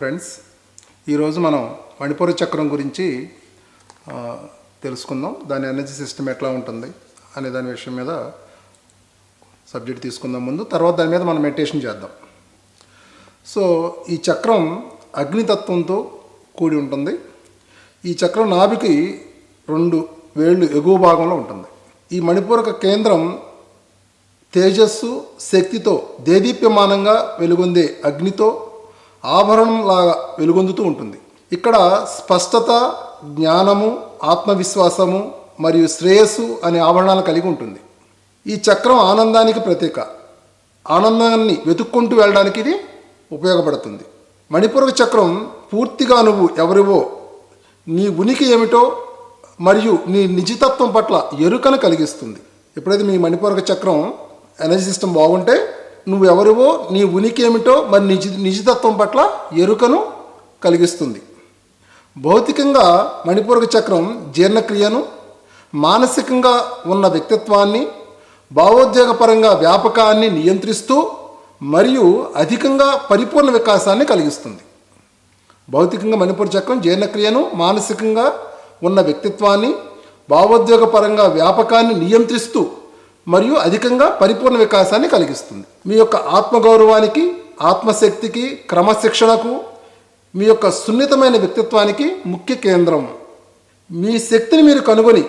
Friends ఈరోజు మనం మణిపూర్ చక్రం గురించి తెలుసుకుందాం. దాని ఎనర్జీ సిస్టమ్ ఎట్లా ఉంటుంది అనే దాని విషయం మీద సబ్జెక్ట్ తీసుకుందాం ముందు. తర్వాత దాని మీద మనం మెడిటేషన్ చేద్దాం. సో ఈ చక్రం అగ్నితత్వంతో కూడి ఉంటుంది. ఈ చక్రం నాభికి రెండు వేళ్ళు ఎగువ భాగంలో ఉంటుంది. ఈ మణిపూరక కేంద్రం తేజస్సు శక్తితో దేదీప్యమానంగా వెలుగొందే అగ్నితో ఆభరణంలాగా వెలుగొందుతూ ఉంటుంది. ఇక్కడ స్పష్టత జ్ఞానము ఆత్మవిశ్వాసము మరియు శ్రేయస్సు అనే ఆభరణాలు కలిగి ఉంటుంది. ఈ చక్రం ఆనందానికి ప్రతీక. ఆనందాన్ని వెతుక్కుంటూ వెళ్ళడానికి ఇది ఉపయోగపడుతుంది. మణిపూరక చక్రం పూర్తిగా నువ్వు ఎవరివో నీ ఉనికి ఏమిటో మరియు నీ నిజితత్వం పట్ల ఎరుకను కలిగిస్తుంది. ఎప్పుడైతే మీ మణిపూరక చక్రం ఎనర్జీ సిస్టమ్ బాగుంటే నువ్వెవరివో నీ ఉనికి ఏమిటో మరి నిజ నిజతత్వం పట్ల ఎరుకను కలిగిస్తుంది. భౌతికంగా మణిపూరక చక్రం జీర్ణక్రియను మానసికంగా ఉన్న వ్యక్తిత్వాన్ని భావోద్వేగపరంగా వ్యాపకాన్ని నియంత్రిస్తూ మరియు అధికంగా పరిపూర్ణ వికాసాన్ని కలిగిస్తుంది. భౌతికంగా మణిపూర చక్రం జీర్ణక్రియను మానసికంగా ఉన్న వ్యక్తిత్వాన్ని భావోద్వేగపరంగా వ్యాపకాన్ని నియంత్రిస్తూ మరియు అధికంగా పరిపూర్ణ వికాసాన్ని కలిగిస్తుంది. మీ యొక్క ఆత్మగౌరవానికి ఆత్మశక్తికి క్రమశిక్షణకు మీ యొక్క సున్నితమైన వ్యక్తిత్వానికి ముఖ్య కేంద్రం. మీ శక్తిని మీరు కనుగొని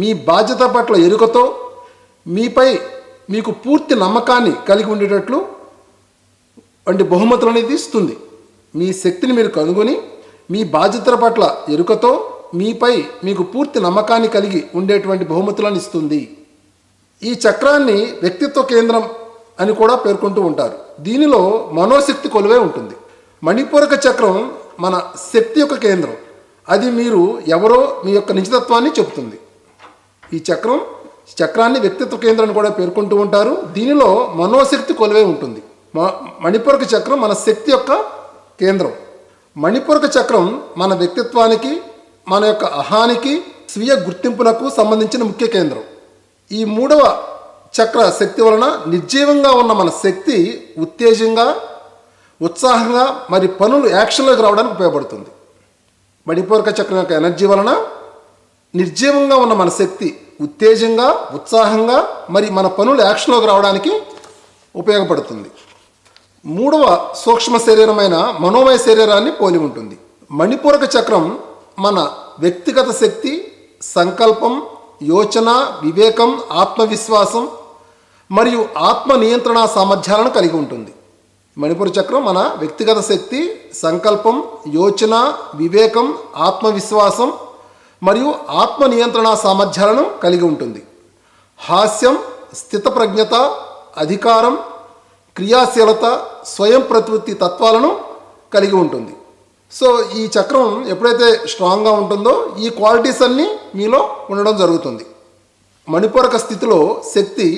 మీ బాధ్యత పట్ల ఎరుకతో మీపై మీకు పూర్తి నమ్మకాన్ని కలిగి ఉండేటట్లు వంటి బహుమతులు అనేది ఇస్తుంది. మీ శక్తిని మీరు కనుగొని మీ బాధ్యతల పట్ల ఎరుకతో మీపై మీకు పూర్తి నమ్మకాన్ని కలిగి ఉండేటువంటి బహుమతులను ఇస్తుంది. ఈ చక్రాన్ని వ్యక్తిత్వ కేంద్రం అని కూడా పేర్కొంటూ ఉంటారు. దీనిలో మనోశక్తి కొలువే ఉంటుంది. మణిపూరక చక్రం మన శక్తి యొక్క కేంద్రం. అది మీరు ఎవరో మీ యొక్క నిజతత్వాన్ని చెబుతుంది. ఈ చక్రం చక్రాన్ని వ్యక్తిత్వ కేంద్రం అని కూడా పేర్కొంటూ ఉంటారు. దీనిలో మనోశక్తి కొలువే ఉంటుంది. మ- మణిపూరక చక్రం మన శక్తి యొక్క కేంద్రం. మణిపూరక చక్రం మన వ్యక్తిత్వానికి మన యొక్క అహానికి స్వీయ గుర్తింపునకు సంబంధించిన ముఖ్య కేంద్రం. ఈ మూడవ చక్ర శక్తి వలన నిర్జీవంగా ఉన్న మన శక్తి ఉత్తేజంగా ఉత్సాహంగా మరి పనులు యాక్షన్లోకి రావడానికి ఉపయోగపడుతుంది. మణిపూరక చక్రం యొక్క ఎనర్జీ వలన నిర్జీవంగా ఉన్న మన శక్తి ఉత్తేజంగా ఉత్సాహంగా మరి మన పనులు యాక్షన్లోకి రావడానికి ఉపయోగపడుతుంది. మూడవ సూక్ష్మ శరీరమైన మనోమయ శరీరాన్ని పోలి ఉంటుంది. మణిపూరక చక్రం మన వ్యక్తిగత శక్తి సంకల్పం యోచన వివేకం ఆత్మవిశ్వాసం మరియు ఆత్మ నియంత్రణ సామర్థ్యాలను కలిగి ఉంటుంది. మణిపూర చక్రం మన వ్యక్తిగత శక్తి సంకల్పం యోచన వివేకం ఆత్మవిశ్వాసం మరియు ఆత్మ నియంత్రణ సామర్థ్యాలను కలిగి ఉంటుంది. హాస్యం స్థితప్రజ్ఞత అధికారం క్రియాశీలత స్వయం ప్రతివృత్తి తత్వాలను కలిగి ఉంటుంది. సో ఈ చక్రం ఎప్పుడైతే స్ట్రాంగ్గా ఉంటుందో ఈ క్వాలిటీస్ అన్నీ మీలో ఉండడం జరుగుతుంది. మణిపూరక స్థితిలో శక్తి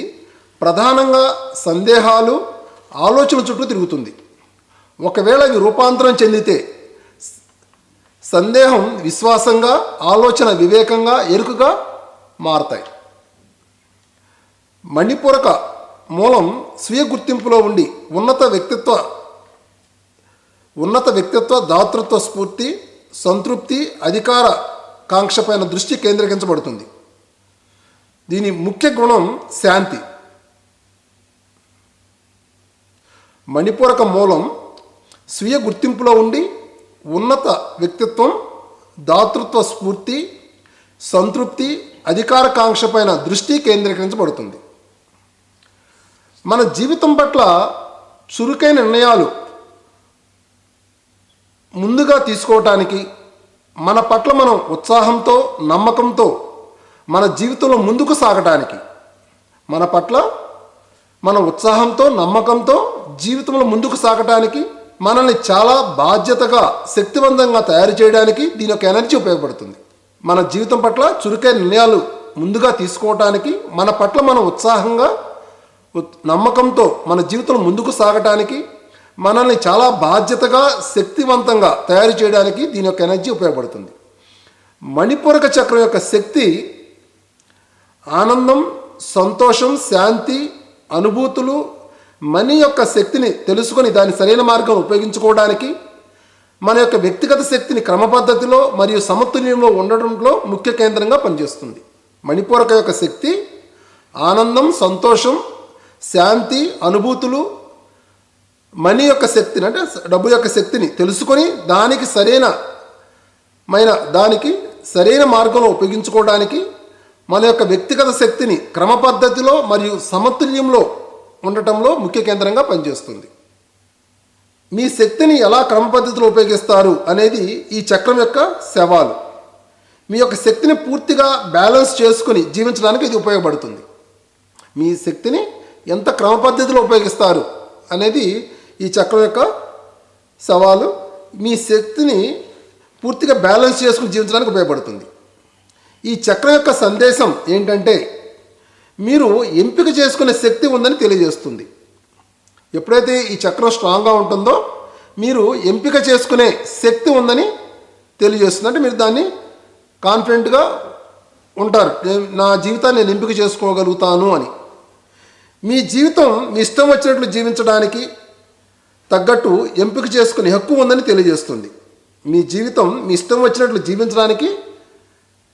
ప్రధానంగా సందేహాలు ఆలోచన చుట్టూ తిరుగుతుంది. ఒకవేళ అవి రూపాంతరం చెందితే సందేహం విశ్వాసంగా ఆలోచన వివేకంగా ఎరుకగా మారతాయి. మణిపూరక మూలం స్వీయ గుర్తింపులో ఉండి ఉన్నత వ్యక్తిత్వ ఉన్నత వ్యక్తిత్వ దాతృత్వ స్ఫూర్తి సంతృప్తి అధికార కాంక్షపైన దృష్టి కేంద్రీకరించబడుతుంది. దీని ముఖ్య గుణం శాంతి. మణిపూరక మూలం స్వీయ గుర్తింపులో ఉండి ఉన్నత వ్యక్తిత్వం దాతృత్వ స్ఫూర్తి సంతృప్తి అధికార కాంక్షపైన దృష్టి కేంద్రీకరించబడుతుంది. మన జీవితం పట్ల చురుకైన నిర్ణయాలు ముందుగా తీసుకోవటానికి మన పట్ల మనం ఉత్సాహంతో నమ్మకంతో మన జీవితంలో ముందుకు సాగటానికి మన పట్ల మన ఉత్సాహంతో నమ్మకంతో జీవితంలో ముందుకు సాగటానికి మనల్ని చాలా బాధ్యతగా శక్తివంతంగా తయారు చేయడానికి దీని యొక్క ఎనర్జీ ఉపయోగపడుతుంది. మన జీవితం పట్ల చురుకైన నిర్ణయాలు ముందుగా తీసుకోవటానికి మన పట్ల మనం ఉత్సాహంగా ఉత్- నమ్మకంతో మన జీవితం ముందుకు సాగటానికి మనల్ని చాలా బాధ్యతగా శక్తివంతంగా తయారు చేయడానికి దీని యొక్క ఎనర్జీ ఉపయోగపడుతుంది. మణిపూరక చక్రం యొక్క శక్తి ఆనందం సంతోషం శాంతి అనుభూతులు మనీ యొక్క శక్తిని తెలుసుకొని దాని సరైన మార్గం ఉపయోగించుకోవడానికి మన యొక్క వ్యక్తిగత శక్తిని క్రమపద్ధతిలో మరియు సమతుల్యంలో ఉండడంలో ముఖ్య కేంద్రంగా పనిచేస్తుంది. మణిపూరక యొక్క శక్తి ఆనందం సంతోషం శాంతి అనుభూతులు మనీ యొక్క శక్తిని అంటే డబ్బు యొక్క శక్తిని తెలుసుకొని దానికి సరైన మైన దానికి సరైన మార్గంలో ఉపయోగించుకోవడానికి మన యొక్క వ్యక్తిగత శక్తిని క్రమపద్ధతిలో మరియు సమతుల్యంలో ఉండటంలో ముఖ్య కేంద్రంగా పనిచేస్తుంది. మీ శక్తిని ఎలా క్రమపద్ధతిలో ఉపయోగిస్తారు అనేది ఈ చక్రం యొక్క సవాలు. మీ యొక్క శక్తిని పూర్తిగా బ్యాలెన్స్ చేసుకుని జీవించడానికి ఇది ఉపయోగపడుతుంది. మీ శక్తిని ఎంత క్రమపద్ధతిలో ఉపయోగిస్తారు అనేది ఈ చక్రం యొక్క సవాలు మీ శక్తిని పూర్తిగా బ్యాలెన్స్ చేసుకుని జీవించడానికి ఉపయోగపడుతుంది. ఈ చక్రం యొక్క సందేశం ఏంటంటే మీరు ఎంపిక చేసుకునే శక్తి ఉందని తెలియజేస్తుంది. ఎప్పుడైతే ఈ చక్రం స్ట్రాంగ్గా ఉంటుందో మీరు ఎంపిక చేసుకునే శక్తి ఉందని తెలియజేస్తుంది. అంటే మీరు దాన్ని కాన్ఫిడెంట్గా ఉంటారు. నేను- నా జీవితాన్ని నేను ఎంపిక చేసుకోగలుగుతాను అని. మీ జీవితం మీ ఇష్టం వచ్చినట్లు జీవించడానికి తగ్గట్టు ఎంపిక చేసుకునే హక్కు ఉందని తెలియజేస్తుంది. మీ జీవితం మీ ఇష్టం వచ్చినట్లు జీవించడానికి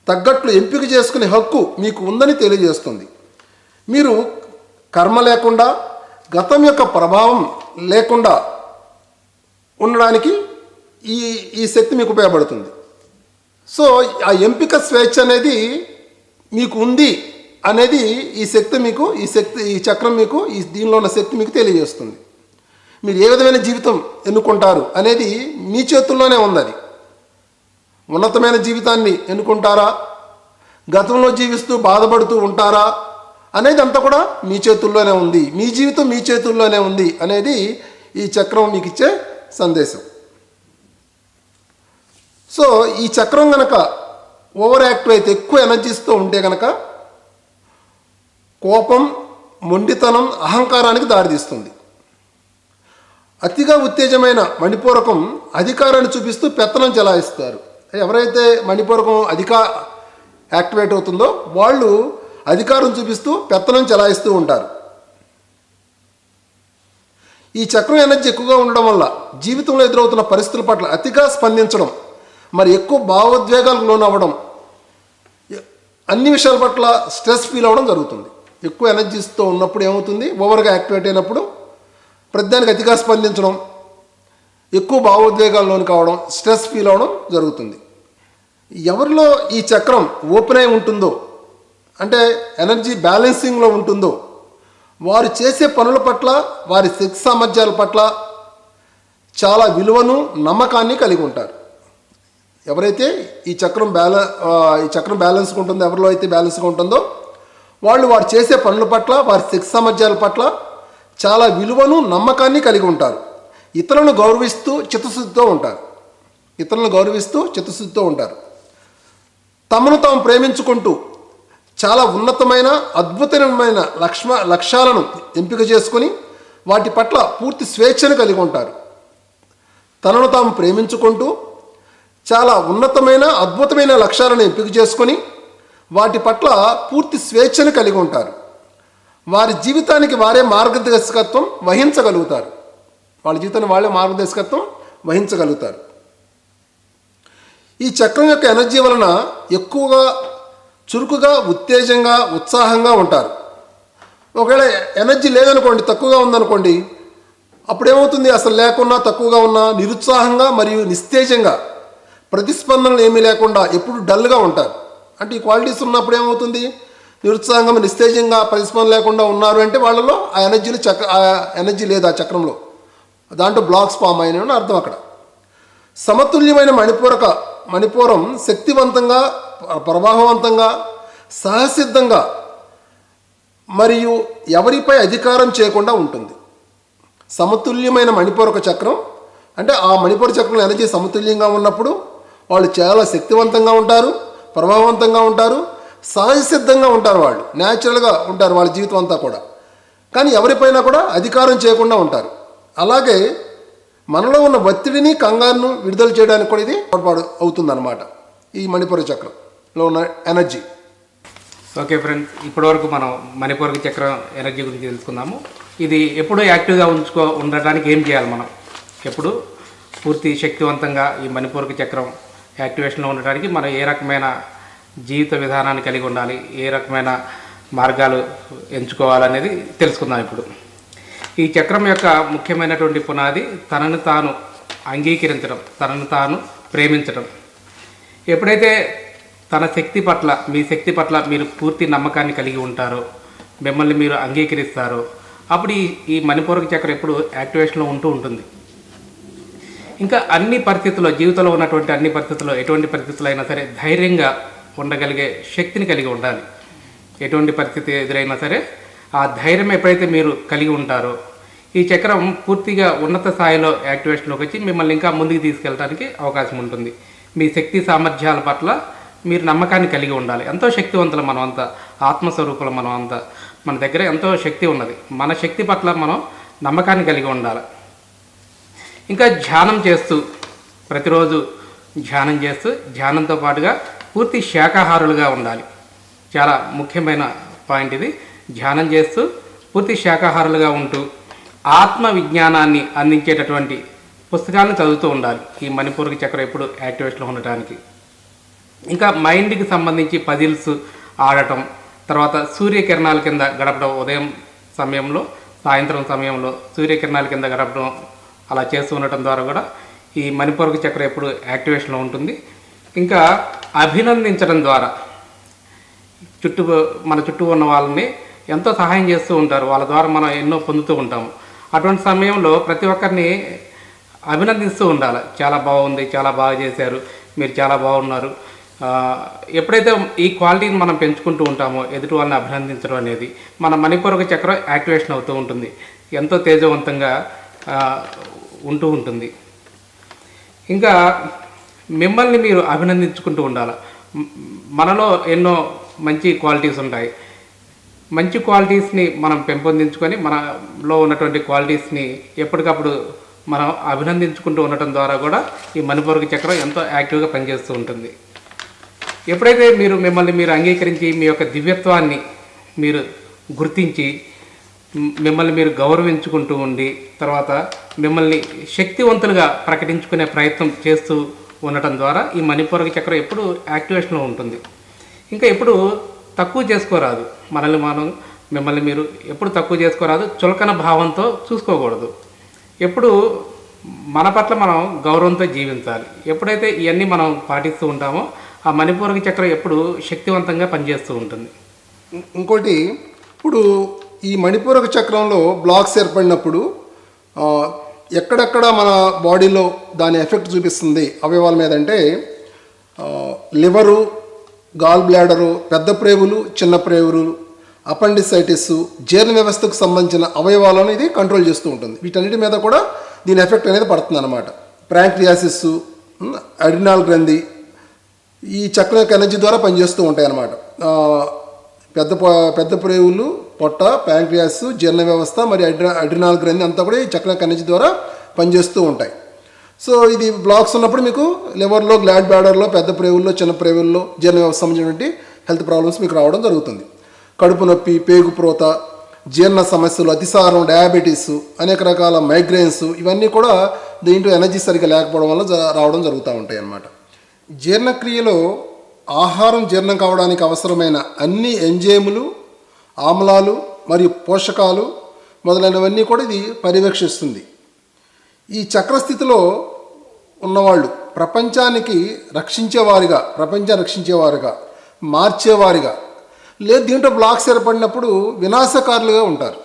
తగ్గట్లు ఎంపిక చేసుకునే హక్కు మీకు ఉందని తెలియజేస్తుంది. మీరు కర్మ లేకుండా గతం యొక్క ప్రభావం లేకుండా ఉండడానికి ఈ ఈ శక్తి మీకు ఉపయోగపడుతుంది. సో ఆ ఎంపిక స్వేచ్ఛ అనేది మీకు ఉంది అనేది ఈ శక్తి మీకు ఈ శక్తి ఈ చక్రం మీకు ఈ దీనిలో ఉన్న శక్తి మీకు తెలియజేస్తుంది. మీరు ఏ విధమైన జీవితం ఎన్నుకుంటారు అనేది మీ చేతుల్లోనే ఉంది అది ఉన్నతమైన జీవితాన్ని ఎన్నుకుంటారా? గతంలో జీవిస్తూ బాధపడుతూ ఉంటారా? అనేది అంతా కూడా మీ చేతుల్లోనే ఉంది. మీ జీవితం మీ చేతుల్లోనే ఉంది అనేది ఈ చక్రం మీకు ఇచ్చే సందేశం. సో ఈ చక్రం కనుక ఓవర్ యాక్టివ్ అయితే ఎక్కువ ఎనర్జీస్తో ఉంటే కనుక కోపం మొండితనం అహంకారానికి దారితీస్తుంది. అతిగా ఉత్తేజమైన మణిపూరకం అధికారాన్ని చూపిస్తూ పెత్తనం చెలాయిస్తారు. ఎవరైతే మణిపూరకం అధిక యాక్టివేట్ అవుతుందో వాళ్ళు అధికారం చూపిస్తూ పెత్తనం చెలాయిస్తూ ఉంటారు. ఈ చక్రం ఎనర్జీ ఎక్కువగా ఉండడం వల్ల జీవితంలో ఎదురవుతున్న పరిస్థితుల పట్ల అతిగా స్పందించడం మరి ఎక్కువ భావోద్వేగాలకు లోనవ్వడం అన్ని విషయాల పట్ల స్ట్రెస్ ఫీల్ అవ్వడం జరుగుతుంది. ఎక్కువ ఎనర్జీస్తో ఉన్నప్పుడు ఏమవుతుంది? ఓవర్గా యాక్టివేట్ అయినప్పుడు ప్రతిదానికి అతిగా స్పందించడం ఎక్కువ భావోద్వేగాల్లోని కావడం స్ట్రెస్ ఫీల్ అవ్వడం జరుగుతుంది. ఎవరిలో ఈ చక్రం ఓపెన్ అయి ఉంటుందో అంటే ఎనర్జీ బ్యాలెన్సింగ్లో ఉంటుందో వారు చేసే పనుల పట్ల వారి శక్తి సామర్థ్యాల పట్ల చాలా విలువను నమ్మకాన్ని కలిగి ఉంటారు. ఎవరైతే ఈ చక్రం బ్యాలె ఈ చక్రం బ్యాలెన్స్గా ఉంటుందో ఎవరిలో అయితే బ్యాలెన్స్గా ఉంటుందో వాళ్ళు వారు చేసే పనుల పట్ల వారి శక్తి సామర్థ్యాల పట్ల చాలా విలువను నమ్మకాన్ని కలిగి ఉంటారు. ఇతరులను గౌరవిస్తూ చిత్తశుద్ధితో ఉంటారు. ఇతరులను గౌరవిస్తూ చిత్తశుద్ధితో ఉంటారు. తమను తాము ప్రేమించుకుంటూ చాలా ఉన్నతమైన అద్భుతమైన లక్ష్మ లక్ష్యాలను ఎంపిక చేసుకొని వాటి పట్ల పూర్తి స్వేచ్ఛను కలిగి ఉంటారు. తనను తాము ప్రేమించుకుంటూ చాలా ఉన్నతమైన అద్భుతమైన లక్ష్యాలను ఎంపిక చేసుకొని వాటి పట్ల పూర్తి స్వేచ్ఛను కలిగి ఉంటారు. వారి జీవితానికి వారే మార్గదర్శకత్వం వహించగలుగుతారు. వాళ్ళ జీవితాన్ని వాళ్ళే మార్గదర్శకత్వం వహించగలుగుతారు. ఈ చక్రం యొక్క ఎనర్జీ వలన ఎక్కువగా చురుకుగా ఉత్తేజంగా ఉత్సాహంగా ఉంటారు. ఒకవేళ ఎనర్జీ లేదనుకోండి తక్కువగా ఉందనుకోండి అప్పుడు ఏమవుతుంది అసలు లేకున్నా తక్కువగా ఉన్నా నిరుత్సాహంగా మరియు నిస్తేజంగా ప్రతిస్పందనలు ఏమీ లేకుండా ఎప్పుడు డల్గా ఉంటారు. అంటే ఈ క్వాలిటీస్ ఉన్నప్పుడు ఏమవుతుంది? నిరుత్సాహంగా నిస్తేజంగా ప్రతిస్పందన లేకుండా ఉన్నారు అంటే వాళ్ళలో ఆ ఎనర్జీలు చక్ర ఆ ఎనర్జీ లేదు ఆ చక్రంలో. దాంట్లో బ్లాక్స్ ఫామ్ అయిన అర్థం అక్కడ. సమతుల్యమైన మణిపూరక మణిపూరం శక్తివంతంగా ప్రవాహవంతంగా ప్రభావవంతంగా సహసిద్ధంగా మరియు ఎవరిపై అధికారం చేయకుండా ఉంటుంది. సమతుల్యమైన మణిపూరక చక్రం అంటే ఆ మణిపూర చక్రంలో ఎనర్జీ సమతుల్యంగా ఉన్నప్పుడు వాళ్ళు చాలా శక్తివంతంగా ఉంటారు ప్రభావవంతంగా ఉంటారు సహజసిద్ధంగా ఉంటారు వాళ్ళు. న్యాచురల్గా ఉంటారు వాళ్ళ జీవితం అంతా కూడా. కానీ ఎవరిపైనా కూడా అధికారం చేయకుండా ఉంటారు. అలాగే మనలో ఉన్న ఒత్తిడిని కంగారును విడుదల చేయడానికి కూడా ఇది తోడ్పాటు అవుతుందన్నమాట. ఈ మణిపూర చక్రంలో ఉన్న ఎనర్జీ. ఓకే ఫ్రెండ్స్ ఇప్పటివరకు మనం మణిపూర్ చక్రం ఎనర్జీ గురించి తెలుసుకున్నాము. ఇది ఎప్పుడు యాక్టివ్గా ఉంచుకో ఉండటానికి ఏం చేయాలి మనం? ఎప్పుడు? పూర్తి శక్తివంతంగా ఈ మణిపూరక చక్రం యాక్టివేషన్లో ఉండడానికి మనం ఏ రకమైన జీవిత విధానాన్ని కలిగి ఉండాలి ఏ రకమైన మార్గాలు ఎంచుకోవాలనేది తెలుసుకుందాం ఇప్పుడు. ఈ చక్రం యొక్క ముఖ్యమైనటువంటి పునాది తనను తాను అంగీకరించడం తనను తాను ప్రేమించడం. ఎప్పుడైతే తన శక్తి పట్ల మీ శక్తి పట్ల మీరు పూర్తి నమ్మకాన్ని కలిగి ఉంటారో మిమ్మల్ని మీరు అంగీకరిస్తారో అప్పుడు ఈ ఈ మణిపూరక చక్రం ఎప్పుడు యాక్టివేషన్లో ఉంటూ ఉంటుంది. ఇంకా అన్ని పరిస్థితుల్లో జీవితంలో ఉన్నటువంటి అన్ని పరిస్థితుల్లో ఎటువంటి పరిస్థితులు అయినా సరే ధైర్యంగా ఉండగలిగే శక్తిని కలిగి ఉండాలి. ఎటువంటి పరిస్థితి ఎదురైనా సరే ఆ ధైర్యం ఎప్పుడైతే మీరు కలిగి ఉంటారో ఈ చక్రం పూర్తిగా ఉన్నత స్థాయిలో యాక్టివేషన్లోకి వచ్చి మిమ్మల్ని ఇంకా ముందుకు తీసుకెళ్ళడానికి అవకాశం ఉంటుంది. మీ శక్తి సామర్థ్యాల పట్ల మీరు నమ్మకాన్ని కలిగి ఉండాలి. ఎంతో శక్తివంతులు మనం అంతా ఆత్మస్వరూపులు మనం అంతా. మన దగ్గర ఎంతో శక్తి ఉన్నది. మన శక్తి పట్ల మనం నమ్మకాన్ని కలిగి ఉండాలి. ఇంకా ధ్యానం చేస్తూ ప్రతిరోజు ధ్యానం చేస్తూ ధ్యానంతో పాటుగా పూర్తి శాకాహారులుగా ఉండాలి. చాలా ముఖ్యమైన పాయింట్ ఇది. ధ్యానం చేస్తూ పూర్తి శాకాహారులుగా ఉంటూ ఆత్మ విజ్ఞానాన్ని అందించేటటువంటి పుస్తకాలను చదువుతూ ఉండాలి. ఈ మణిపూర్కి చక్రం ఎప్పుడు యాక్టివేషన్లో ఉండటానికి. ఇంకా మైండ్కి సంబంధించి పజిల్స్ ఆడటం తర్వాత సూర్యకిరణాల కింద గడపడం ఉదయం సమయంలో సాయంత్రం సమయంలో సూర్యకిరణాల కింద గడపడం అలా చేస్తూ ఉండటం ద్వారా కూడా ఈ మణిపూరక చక్రం ఎప్పుడు యాక్టివేషన్లో ఉంటుంది. ఇంకా అభినందించడం ద్వారా చుట్టూ మన చుట్టూ ఉన్న వాళ్ళని ఎంతో సహాయం చేస్తూ ఉంటారు. వాళ్ళ ద్వారా మనం ఎన్నో పొందుతూ ఉంటాము. అటువంటి సమయంలో ప్రతి ఒక్కరిని అభినందిస్తూ ఉండాలి. చాలా బాగుంది చాలా బాగా చేశారు మీరు చాలా బాగున్నారు. ఎప్పుడైతే ఈ క్వాలిటీని మనం పెంచుకుంటూ ఉంటామో ఎదుటి వాళ్ళని అభినందించడం అనేది మన మణిపూరక చక్రం యాక్టివేషన్ అవుతూ ఉంటుంది. ఎంతో తేజవంతంగా ఉంటూ ఉంటుంది. ఇంకా మిమ్మల్ని మీరు అభినందించుకుంటూ ఉండాలి? మనలో ఎన్నో మంచి క్వాలిటీస్ ఉంటాయి. మంచి క్వాలిటీస్ని మనం పెంపొందించుకొని మనలో ఉన్నటువంటి క్వాలిటీస్ని ఎప్పటికప్పుడు మనం అభినందించుకుంటూ ఉండటం ద్వారా కూడా ఈ మణిపూరక చక్రం ఎంతో యాక్టివ్గా పనిచేస్తూ ఉంటుంది. ఎప్పుడైతే మీరు మిమ్మల్ని మీరు అంగీకరించి మీ యొక్క దివ్యత్వాన్ని మీరు గుర్తించి మిమ్మల్ని మీరు గౌరవించుకుంటూ ఉండి తర్వాత మిమ్మల్ని శక్తివంతులుగా ప్రకటించుకునే ప్రయత్నం చేస్తూ ఉండటం ద్వారా ఈ మణిపూరక చక్రం ఎప్పుడు యాక్టివేషన్లో ఉంటుంది. ఇంకా ఎప్పుడు తక్కువ చేసుకోరాదు. మనల్ని మనం మిమ్మల్ని మీరు ఎప్పుడు తక్కువ చేసుకోరాదు. చులకన భావంతో చూసుకోకూడదు. ఎప్పుడు మన పట్ల మనం గౌరవంతో జీవించాలి. ఎప్పుడైతే ఇవన్నీ మనం పాటిస్తూ ఉంటామో ఆ మణిపూరక చక్రం ఎప్పుడు శక్తివంతంగా పనిచేస్తూ ఉంటుంది. ఇంకోటి ఇప్పుడు ఈ మణిపూరక చక్రంలో బ్లాక్స్ ఏర్పడినప్పుడు ఎక్కడెక్కడ మన బాడీలో దాని ఎఫెక్ట్ చూపిస్తుంది అవయవాల మీద అంటే లివరు గాల్ బ్లాడరు పెద్ద ప్రేవులు చిన్న ప్రేవులు అపెండిసైటిస్ జీర్ణ వ్యవస్థకు సంబంధించిన అవయవాలను ఇది కంట్రోల్ చేస్తూ ఉంటుంది. వీటన్నిటి మీద కూడా దీని ఎఫెక్ట్ అనేది పడుతుంది అనమాట ప్రాంక్రియాసిస్ అడినాల్ గ్రంథి ఈ చక్రం యొక్క ఎనర్జీ ద్వారా పనిచేస్తూ ఉంటాయి అన్నమాట పెద్ద పెద్ద ప్రేవులు పొట్ట ప్యాంక్రియాస్ జీర్ణ వ్యవస్థ మరి అడ్రి అడ్రినాల్ గ్రంథి అంతా కూడా ఈ చక్రం యొక్క ద్వారా పనిచేస్తూ ఉంటాయి. సో ఇది బ్లాక్స్ ఉన్నప్పుడు మీకు లివర్లో గ్లాడ్ బ్యాడర్లో పెద్ద ప్రేవుల్లో చిన్న ప్రేవుల్లో జీర్ణ వ్యవస్థ సంబంధించినటువంటి హెల్త్ ప్రాబ్లమ్స్ మీకు రావడం జరుగుతుంది. కడుపు నొప్పి పేగు ప్రోత జీర్ణ సమస్యలు అతిసారం డయాబెటీస్ అనేక రకాల మైగ్రేన్స్ ఇవన్నీ కూడా దీంట్లో ఎనర్జీ సరిగ్గా లేకపోవడం వల్ల రావడం జరుగుతూ ఉంటాయి అన్నమాట. జీర్ణక్రియలో ఆహారం జీర్ణం కావడానికి అవసరమైన అన్ని ఎంజైములు ఆమ్లాలు మరియు పోషకాలు మొదలైనవన్నీ కూడా ఇది పర్యవేక్షిస్తుంది. ఈ చక్రస్థితిలో ఉన్నవాళ్ళు ప్రపంచానికి రక్షించేవారిగా ప్రపంచాన్ని రక్షించేవారుగా మార్చేవారిగా లేదు దీంట్లో బ్లాక్స్ ఏర్పడినప్పుడు వినాశకారులుగా ఉంటారు.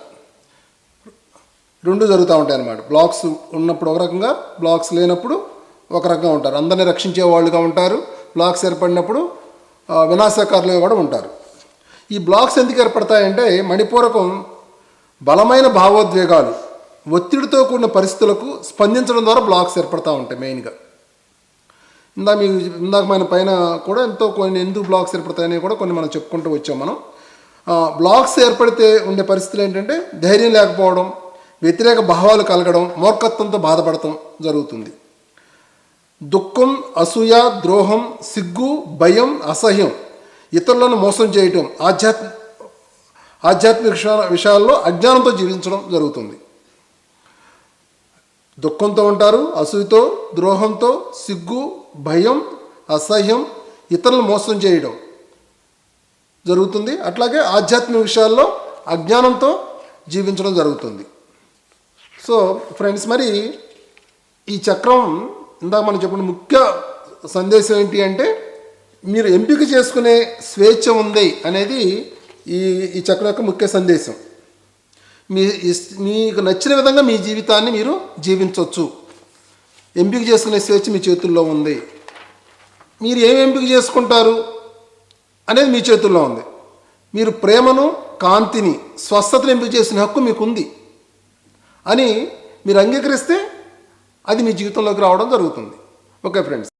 రెండు జరుగుతూ ఉంటాయి అన్నమాట. బ్లాక్స్ ఉన్నప్పుడు ఒక రకంగా బ్లాక్స్ లేనప్పుడు ఒక రకంగా ఉంటారు. అందరిని రక్షించే వాళ్ళుగా ఉంటారు. బ్లాక్స్ ఏర్పడినప్పుడు వినాశకారులుగా కూడా ఉంటారు. ఈ బ్లాక్స్ ఎందుకు ఏర్పడతాయంటే మణిపూరకం బలమైన భావోద్వేగాలు ఒత్తిడితో కూడిన పరిస్థితులకు స్పందించడం ద్వారా బ్లాక్స్ ఏర్పడతా ఉంటాయి మెయిన్గా. ఇందాక మీకు ఇందాక మన పైన కూడా ఎంతో కొన్ని ఎందుకు బ్లాక్స్ ఏర్పడతాయని కూడా కొన్ని మనం చెప్పుకుంటూ వచ్చాం మనం. బ్లాక్స్ ఏర్పడితే ఉండే పరిస్థితులు ఏంటంటే ధైర్యం లేకపోవడం వ్యతిరేక భావాలు కలగడం మూర్ఖత్వంతో బాధపడటం జరుగుతుంది. దుఃఖం అసూయ ద్రోహం సిగ్గు భయం అసహ్యం ఇతరులను మోసం చేయటం ఆధ్యాత్మ ఆధ్యాత్మిక విషయాల్లో అజ్ఞానంతో జీవించడం జరుగుతుంది. దుఃఖంతో ఉంటారు అసూయతో ద్రోహంతో సిగ్గు భయం అసహ్యం ఇతరులను మోసం చేయడం జరుగుతుంది. అట్లాగే ఆధ్యాత్మిక విషయాల్లో అజ్ఞానంతో జీవించడం జరుగుతుంది. సో ఫ్రెండ్స్ మరి ఈ చక్రం ఇందాక మనం చెప్పిన ముఖ్య సందేశం ఏంటి అంటే మీరు ఎంపిక చేసుకునే స్వేచ్ఛ ఉంది అనేది ఈ ఈ చక్రం యొక్క ముఖ్య సందేశం. మీ మీకు నచ్చిన విధంగా మీ జీవితాన్ని మీరు జీవించవచ్చు ఎంపిక చేసుకునే స్వేచ్ఛ మీ చేతుల్లో ఉంది. మీరు ఏం ఎంపిక చేసుకుంటారు అనేది మీ చేతుల్లో ఉంది. మీరు ప్రేమను కాంతిని స్వస్థతను ఎంపిక చేసిన హక్కు మీకు ఉంది అని మీరు అంగీకరిస్తే అది మీ జీవితంలోకి రావడం జరుగుతుంది. Okay friends.